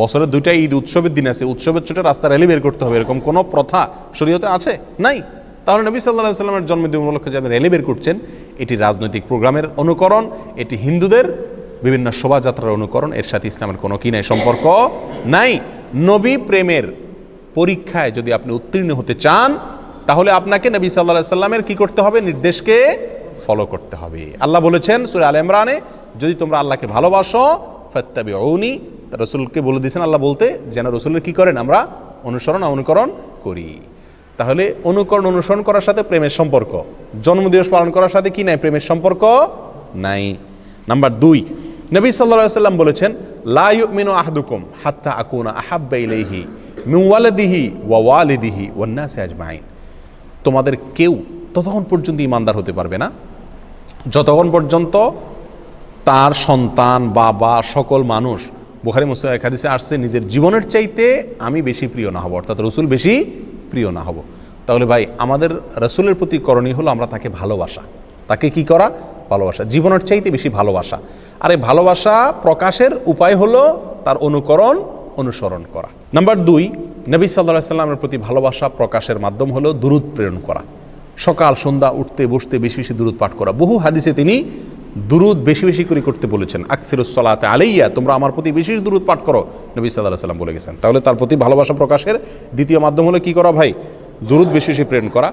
বছরে দুইটা ঈদ, উৎসবের দিন আছে, উৎসবের ছোটে রাস্তা র্যালি বের করতে হবে, এরকম কোনো প্রথা শরীয়তে আছে? নাই। তাহলে নবী সাল্লাহ সাল্লামের জন্মদিন উপলক্ষে যে র্যালি বের করছেন, এটি রাজনৈতিক প্রোগ্রামের অনুকরণ, এটি হিন্দুদের বিভিন্ন শোভাযাত্রার অনুকরণ, এর সাথে ইসলামের কোনো কি নাই সম্পর্ক নাই। নবী প্রেমের পরীক্ষায় যদি আপনি উত্তীর্ণ হতে চান, তাহলে আপনাকে নবী সাল্লাহ সাল্লামের কি করতে হবে? নির্দেশকে ফলো করতে হবে। আল্লাহ বলেছেন সুরে আল ইমরানে, যদি তোমরা আল্লাহকে ভালোবাসো ফত্তাবি ওনি রসুলকে বলে দিয়েছেন, আল্লাহ বলতে, যেন রসুলের কি করেন, আমরা অনুসরণ, অনুকরণ করি। তাহলে অনুকরণ, অনুসরণ করার সাথে প্রেমের সম্পর্ক। জন্মদিবস পালন করার সাথে কি নাই? প্রেমের সম্পর্ক নাই। নাম্বার দুই, নবী সাল্লাহ সাল্লাম বলেছেন, লা ইউমিনু আহাদুকুম হাত্তা আকুনা আহাব্বা ইলাইহি মিন ওয়ালিদিহি ওয়া ওয়ালিদিহি ওয়ান নাসি আজমাইন। তোমাদের কেউ ততক্ষণ পর্যন্ত ইমানদার হতে পারবে না। যতক্ষণ পর্যন্ত তার সন্তান, বাবা, সকল মানুষ বুখারি, মুসলিম হাদিসে আসছে, নিজের জীবনের চাইতে আমি বেশি প্রিয় না হব, অর্থাৎ রসুল বেশি প্রিয় না হব। তাহলে ভাই, আমাদের রসুলের প্রতি করণীয় হলো আমরা তাকে ভালোবাসা। তাকে কি করা? ভালোবাসা। জীবনের চাইতে বেশি ভালোবাসা। আর এই ভালোবাসা প্রকাশের উপায় হলো তার অনুকরণ, অনুসরণ করা। নাম্বার দুই, নবী সাল্লাহ সাল্লামের প্রতি ভালোবাসা প্রকাশের মাধ্যম হলো দূরত প্রেরণ করা। সকাল, সন্ধ্যা, উঠতে, বসতে, বেশি বেশি দূরত পাঠ করা। বহু হাদিসে তিনি দুরুদ বেশি বেশি করে করতে বলেছেন। আকসিরুসলাতে আলাইয়া, তোমরা আমার প্রতি বেশি দুরুদ পাঠ করো, নবী সাল্লাহ সাল্লাম বলে গেছেন। তাহলে তার প্রতি ভালোবাসা প্রকাশের দ্বিতীয় মাধ্যম হলো কী করা ভাই? দুরুদ বেশি বেশি প্রেরণ করা।